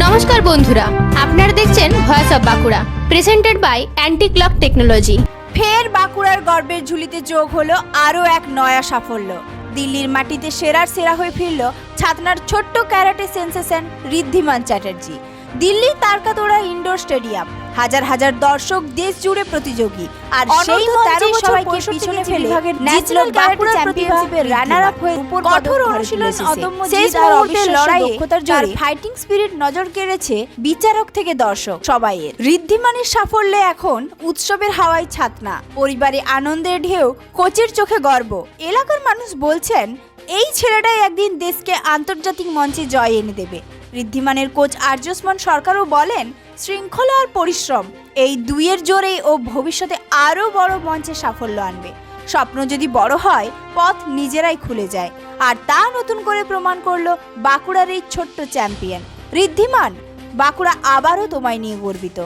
নমস্কার বন্ধুরা, আপনারা দেখছেন voice of Bankura presented by anti clock technology ফের বাঁকুড়ার গর্বের ঝুলিতে যোগ হলো আরও এক নয়া সাফল্য। দিল্লির মাটিতে সেরার সেরা হয়ে ফিরল ছাতনার ছোট্ট ক্যারাটে সেন্সেশন ঋদ্ধিমান চ্যাটার্জি। দিল্লির তারকাতোড়া ইনডোর স্টেডিয়াম। হাজার হাজার দর্শক দেশ জুড়ে প্রতিযোগী। আর সেই মঞ্চে সবাইকে পিছনে ফেলে ন্যাশনাল বাঁকুড়া চ্যাম্পিয়নশিপের রানার আপ হয়ে উপর কঠোর অনুশীলন অদম্য শেষ মুহূর্তে লড়াইয়ে দক্ষতার জোরে ফাইটিং স্পিরিট নজর কেড়েছে বিচারক থেকে দর্শক সবাইয়ের ঋদ্ধিমানের সাফল্যে এখন উৎসবের হাওয়ায় ছাতনা। পরিবারে আনন্দের ঢেউ কোচের চোখে গর্ব। এলাকার মানুষ বলছেন এই ছেলেটাই একদিন দেশকে আন্তর্জাতিক মঞ্চে জয় এনে দেবে। ঋদ্ধিমানের কোচ আর্যসমান সরকারও বলেন, শৃঙ্খলা আর পরিশ্রম, এই দুইয়ের জোরেই ও ভবিষ্যতে আরও বড় মঞ্চে সাফল্য আনবে। স্বপ্ন যদি বড় হয়, পথ নিজেরাই খুলে যায়। আর তা নতুন করে প্রমাণ করল বাঁকুড়ার এই ছোট্ট চ্যাম্পিয়ন। ঋদ্ধিমান, বাঁকুড়া আবারও তোমায় নিয়ে গর্বিত।